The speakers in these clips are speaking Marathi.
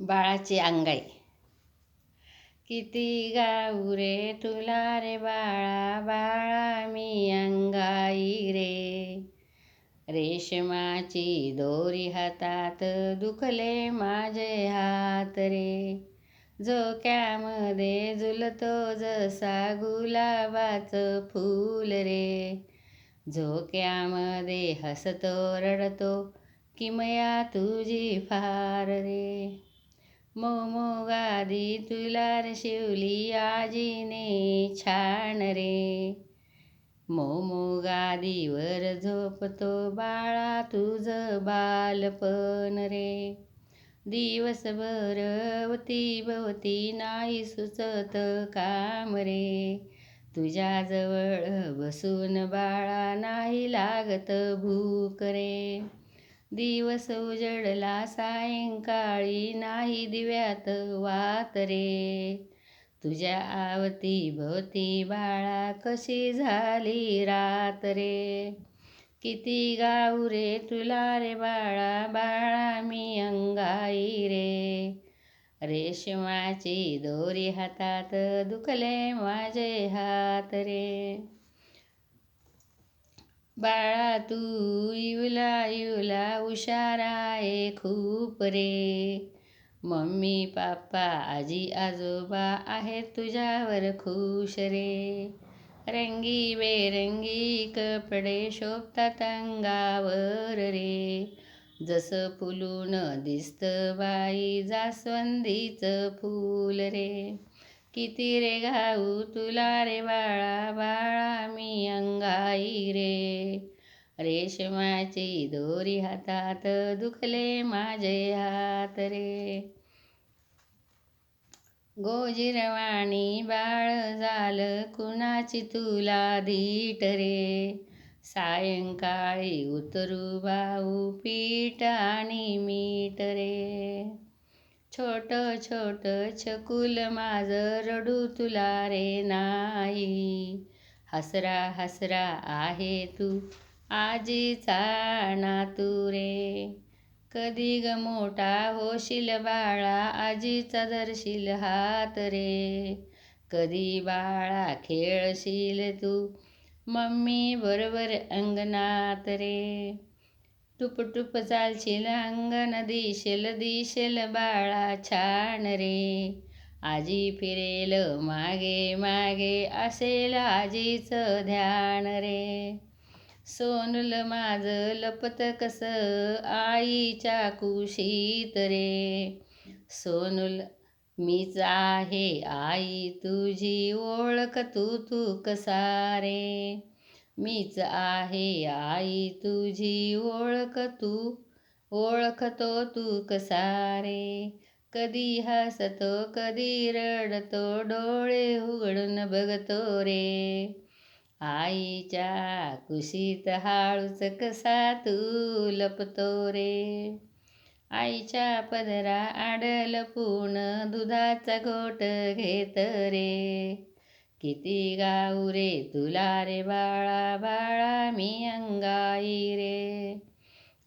बाळाची अंगाई. किती गाऊ रे तुला रे बाळा बाळा मी अंगाई रे. रेशमाची दोरी हातात दुखले माझे हात रे. झोक्यामध्ये झुलतो जसा गुलाबाचं फूल रे. झोक्यामध्ये हसतो रडतो किमया तुझी फार रे. मोमोगादी तुला रे शिवली आजीने छान रे. मोमोगादीवर झोपतो बाळा तुझं बालपण रे. दिवसभर वती भवती नाही सुचत काम रे. तुझ्याजवळ बसून बाळा नाही लागत भूक रे. दिवस उजडला सायंकाळी नाही दिव्यात वात रे. तुझ्या आवती भोवती बाळा कशी झाली रात रे. किती गाऊ रे तुला रे बाळा बाळा मी अंगाई रे. रेशमाची दोरी हातात दुखले माझे हात रे. बाळा तू इवला इवला हुशार आहे खूप रे. मम्मी पाप्पा आजी आजोबा आहेत तुझ्यावर खुश रे. रंगी बेरंगी कपडे शोभतात अंगावर रे. जसं फुलून दिसतं बाई जास्वंदीचं फूल रे. किती रे घाऊ तुला रे बाळा बाळा मी अंगाई रे. रेशमाची दोरी हातात दुखले माझे हात रे. गोजिरवाणी बाळ झालं कुणाची तुला धीट रे? सायंकाळी उतरू भाऊ पीठ आणि मीठ रे. छोट छोट छकुल माझं रडू तुला रे नाही. हसरा हसरा आहे तू आजीचा तू रे कधी ग मोठा होशील बाळा आजीचा धरशील हात रे. कधी बाळा खेळशील तू मम्मी बरोबर अंगणात रे. टुप टुप चालशील अंगण दिशेल दिशेल बाळा छान रे. आजी फिरेल मागे मागे असेल आजीचं ध्यान रे. सोनल माझं लपत कस आईच्या कुशीत रे? सोनल मीच आहे आई तुझी ओळख तू तू कसा रे? मीच आहे आई तुझी ओळख तू ओळखतो तू कसा रे? कधी हसतो कधी रडतो डोळे उघडून बघतो रे. आईच्या कुशीत हाळूच कसा तू लपतो रे? आईच्या पदरा आडल पूण दुधाचा घोट घेत रे. किती गाऊ रे तुला रे बाळा बाळा मी अंगाई रे.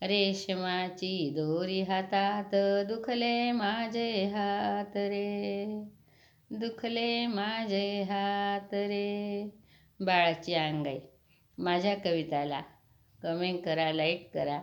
रेशमाची दोरी हातात दुखले माझे हात रे. दुखले माझे हात रे. बाळाची अंगाई. माझ्या कविताला कमेंट करा लाईक करा.